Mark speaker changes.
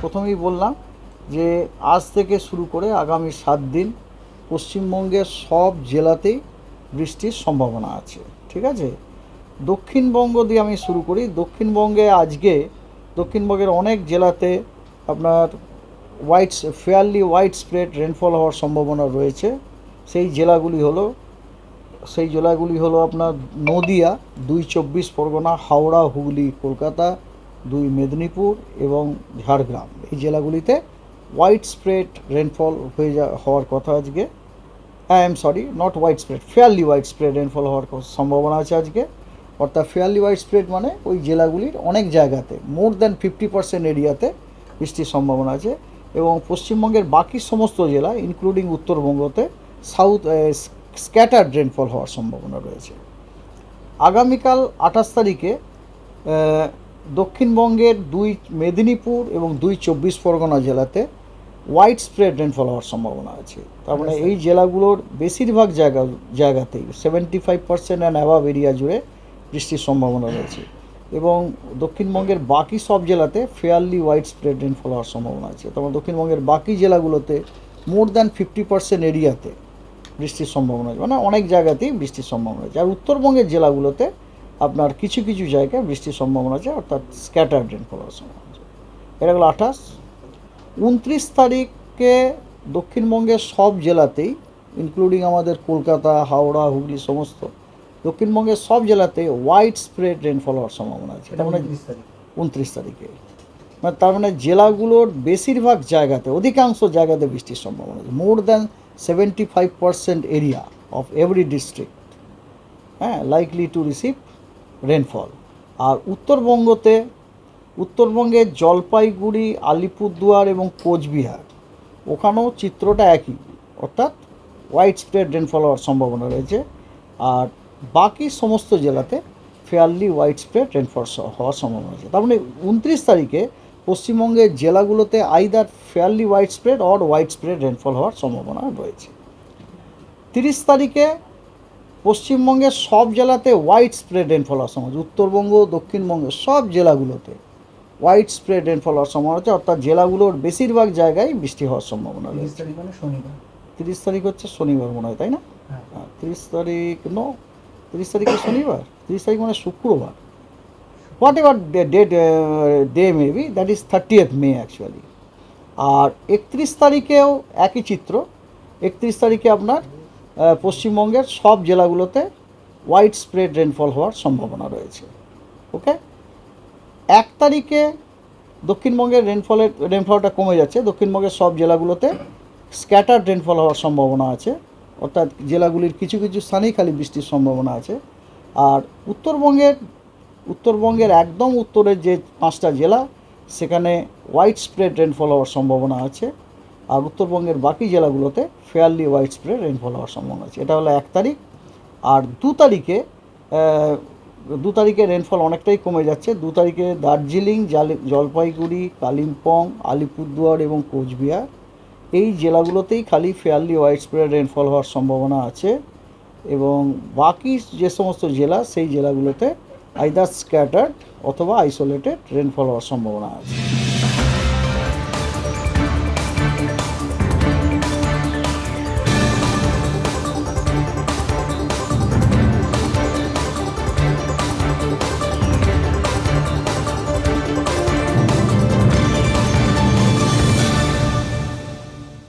Speaker 1: প্রথমেই বললাম যে আজ থেকে শুরু করে আগামী সাত দিন পশ্চিমবঙ্গের সব জেলাতেই বৃষ্টির সম্ভাবনা আছে, ঠিক আছে? দক্ষিণবঙ্গ দিয়ে আমি শুরু করি। দক্ষিণবঙ্গে আজকে, দক্ষিণবঙ্গের অনেক জেলাতে আপনার wide fairly widespread rainfall হওয়ার সম্ভাবনা রয়েছে। সেই জেলাগুলি হলো, সেই জেলাগুলি হলো আপনার নদিয়া, দুই চব্বিশ পরগনা, হাওড়া, হুগলি, কলকাতা দুই মেদিনীপুর এবং ঝাড়গ্রাম। এই জেলাগুলিতে হোয়াইট স্প্রেড রেনফল হয়ে যা হওয়ার কথা আজকে। I am sorry not widespread fairly widespread rainfall হওয়ার সম্ভাবনা আছে আজকে। অর্থাৎ ফেয়ারলি হোয়াইট স্প্রেড মানে ওই জেলাগুলির অনেক জায়গাতে মোর দ্যান ফিফটি পার্সেন্ট এরিয়াতে বৃষ্টির সম্ভাবনা আছে এবং পশ্চিমবঙ্গের বাকি সমস্ত জেলা ইনক্লুডিং উত্তরবঙ্গতে সাউথ স্ক্যাটার্ড রেনফল হওয়ার সম্ভাবনা রয়েছে। আগামীকাল আঠাশ তারিখে দক্ষিণবঙ্গের দুই মেদিনীপুর এবং দুই চব্বিশ পরগনা জেলাতে হোয়াইট স্প্রেড রেনফল হওয়ার সম্ভাবনা আছে। তার মানে এই জেলাগুলোর বেশিরভাগ জায়গা জায়গাতেই seventy five percent and above area জুড়ে বৃষ্টির সম্ভাবনা রয়েছে। এবং দক্ষিণবঙ্গের বাকি সব জেলাতে ফেয়ারলি হোয়াইট স্প্রেড রেনফল হওয়ার সম্ভাবনা আছে। তারপর দক্ষিণবঙ্গের বাকি জেলাগুলোতে মোর দ্যান ফিফটি পার্সেন্ট এরিয়াতে বৃষ্টির সম্ভাবনা আছে। মানে অনেক জায়গাতেই বৃষ্টির সম্ভাবনা আছে। আর উত্তরবঙ্গের জেলাগুলোতে আপনার কিছু কিছু জায়গায় বৃষ্টির সম্ভাবনা আছে অর্থাৎ স্ক্যাটার্ড রেনফল হওয়ার সম্ভাবনা আছে। এটা হলো আঠাশ উনত্রিশ তারিখে দক্ষিণবঙ্গের সব জেলাতেই ইনক্লুডিং আমাদের কলকাতা হাওড়া হুগলি সমস্ত দক্ষিণবঙ্গের সব জেলাতে হোয়াইট স্প্রেড রেনফল হওয়ার সম্ভাবনা আছে। এটা মানে
Speaker 2: উনত্রিশ
Speaker 1: উনত্রিশ তারিখে। মানে তার মানে জেলাগুলোর বেশিরভাগ জায়গাতে অধিকাংশ জায়গাতে বৃষ্টির সম্ভাবনা আছে। More than seventy five percent area of every district হ্যাঁ লাইকলি টু রিসিভ রেনফল আর উত্তরবঙ্গতে, উত্তরবঙ্গের জলপাইগুড়ি, আলিপুরদুয়ার এবং কোচবিহার, ওখানেও চিত্রটা একই, অর্থাৎ হোয়াইট স্প্রেড রেনফল হওয়ার সম্ভাবনা রয়েছে। আর বাকি সমস্ত জেলাতে ফেয়ারলি হোয়াইট স্প্রেড রেনফল হওয়ার সম্ভাবনা আছে তার মানে উনত্রিশ তারিখে পশ্চিমবঙ্গের জেলাগুলোতে either fairly widespread or widespread rainfall হওয়ার সম্ভাবনা রয়েছে। তিরিশ তারিখে পশ্চিমবঙ্গের সব জেলাতে হোয়াইট স্প্রেড রেনফল হওয়ার সম্ভাবনা আছে। উত্তরবঙ্গ দক্ষিণবঙ্গের সব জেলাগুলোতে হোয়াইট স্প্রেড রেনফল হওয়ার সম্ভাবনা আছে। অর্থাৎ জেলাগুলোর বেশিরভাগ জায়গায় বৃষ্টি হওয়ার সম্ভাবনা রয়েছে।
Speaker 2: মানে শনিবার।
Speaker 1: তিরিশ তারিখ হচ্ছে শনিবার মনে হয় তাই না?
Speaker 2: হ্যাঁ।
Speaker 1: হ্যাঁ তিরিশ তারিখ নো তিরিশ তারিখে শনিবার। তিরিশ তারিখ মানে শুক্রবার। Whatever date day may be that is thirtieth May actually আর একত্রিশ তারিখেও একই চিত্র। একত্রিশ তারিখে আপনার পশ্চিমবঙ্গের সব জেলাগুলোতে হোয়াইট স্প্রেড রেনফল হওয়ার সম্ভাবনা রয়েছে ওকে এক তারিখে দক্ষিণবঙ্গের রেনফলের রেনফলটা কমে যাচ্ছে, দক্ষিণবঙ্গের সব জেলাগুলোতে স্ক্যাটার রেনফল হওয়ার সম্ভাবনা আছে, অর্থাৎ জেলাগুলির কিছু কিছু স্থানেই খালি বৃষ্টির সম্ভাবনা আছে, আর উত্তরবঙ্গের উত্তরবঙ্গের একদম উত্তরের যে পাঁচটা জেলা, সেখানে হোয়াইট স্প্রেড রেনফল হওয়ার সম্ভাবনা আছে আর উত্তরবঙ্গের বাকি জেলাগুলোতে ফেয়ারলি হোয়াইট স্প্রেড রেনফল হওয়ার সম্ভাবনা আছে। এটা হলো এক তারিখ। আর দু তারিখে দু তারিখে রেনফল অনেকটাই কমে যাচ্ছে। দু তারিখে দার্জিলিং, জালি- জলপাইগুড়ি, কালিম্পং, আলিপুরদুয়ার এবং কোচবিহার, এই জেলাগুলোতেই খালি ফেয়ারলি হোয়াইট স্প্রেড রেনফল হওয়ার সম্ভাবনা আছে এবং বাকি যে সমস্ত জেলা, সেই জেলাগুলোতে আইদার স্ক্যাটার্ড অথবা আইসোলেটেড রেনফল হওয়ার সম্ভাবনা আছে।